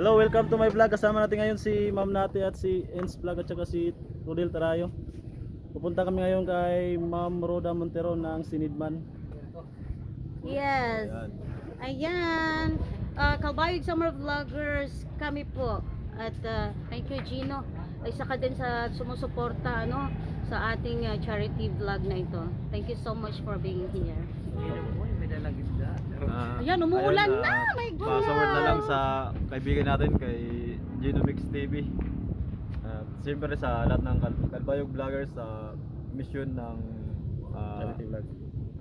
Hello, welcome to my vlog. Kasama natin ngayon si Ma'am Nati at si Ens Vlog at saka si Rodel Tarayo. Pupunta kami ngayon kay Ma'am Roda Montero ng Sinidman. Yes. Ayan. Uh, Kalbayog Summer Vloggers kami po. At uh, thank you Gino. Ay saka din sa sumusuporta ano sa ating uh, charity vlog na ito. Thank you so much for being here. Ah, Ayan, umuulan ayun, na, ah, my God. Password na lang sa kaibigan natin kay Genomix TV. At siyempre sa lahat ng Kal- Kalbayog vloggers sa mission ng ah, Charity vlog.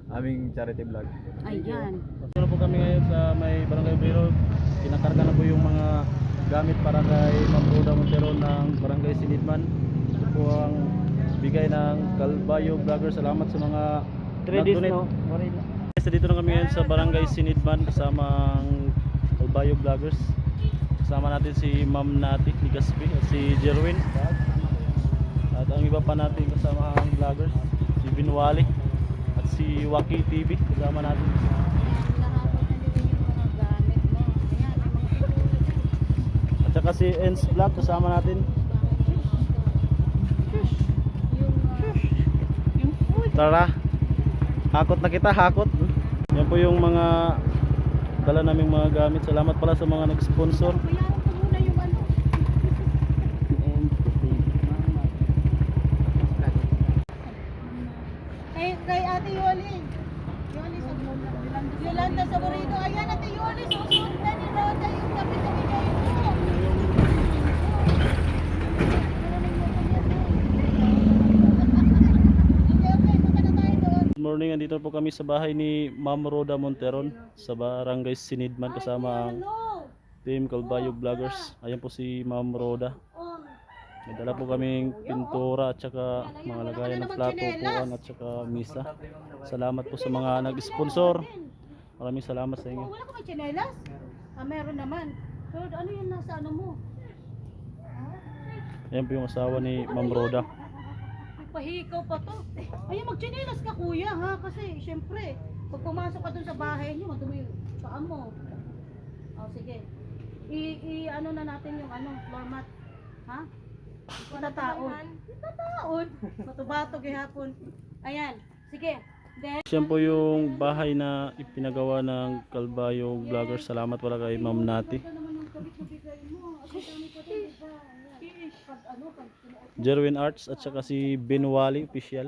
aming charity vlog. Ayan. Dito po kami ngayon sa may Barangay Biro. Kinakarga na po yung mga gamit para kay Ma'am Roda Montero ng Barangay Sinidman. Ito po ang bigay ng Calbayo Vlogger. Salamat sa mga nag-donate. Guys, dito na kami ngayon sa Barangay Sinidman kasama ang Calbayo Vloggers. Kasama natin si Ma'am Nati Ligaspi at si Jerwin. At ang iba pa natin kasama ang vloggers, si Binwali at si Waki TV kasama natin. At saka si Ens Vlog kasama natin. Tara. Hakot na kita, hakot. Yan po yung mga dala naming mga gamit. Salamat pala sa mga nag-sponsor. Kay, kay Ate Yoli. Yoli sa Yolanda sa Burrito. Ayan, Ate Yoli, susunod na ni Roda yung gabi na bigay mo. Okay, okay, punta na tayo doon. Good morning, andito po kami sa bahay ni Ma'am Roda Monteron sa Barangay Sinidman kasama ang. Team Calbayo Vloggers. Ayan po si Ma'am Roda. May dala po kaming pintura at saka mga lagayan ng plato, upuan at saka misa. Salamat po sa mga nag-sponsor. Maraming salamat sa inyo. wala ka ba chinelas? Ah, meron naman. Pero ano yung nasa ano mo? Ayan po yung asawa ni Ma'am Roda. Pahikaw pa to. Ay, magchinelas ka kuya ha. Kasi syempre, pag pumasok ka dun sa bahay niyo, madumi yung paa mo. O sige. I, i ano na natin yung ano, floor mat. Ha? Itataon. Itataon. Bato-bato gihapon. Ayan. Sige. Then, Siyan po yung bahay na ipinagawa ng Calbayo Vloggers. Salamat pala kay Ma'am Nati. Jerwin Arts at saka si Benwali Official.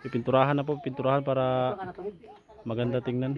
Pipinturahan na po, pinturahan para maganda tingnan.